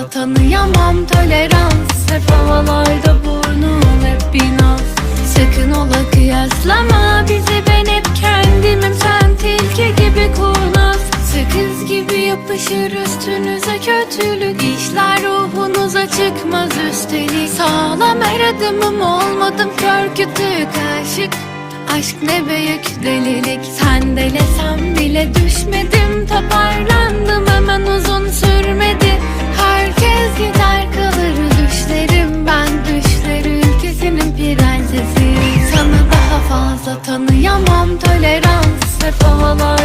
fazla tanıyamam. Tolerans Hep havalarda burnun hep bir naz Sakın ola kıyaslama bizi ben hep kendimim. Sen tilki gibi kurnaz. Sakız gibi yapışır üstünüze kötülük işler ruhunuza çıkmaz üstelik. Sağlam her adımım olmadım kör kütük aşık. Aşk ne büyük delilik. Sen delesem bile düşmedim Toparlandım tanıyamam tolerans Hep havalarda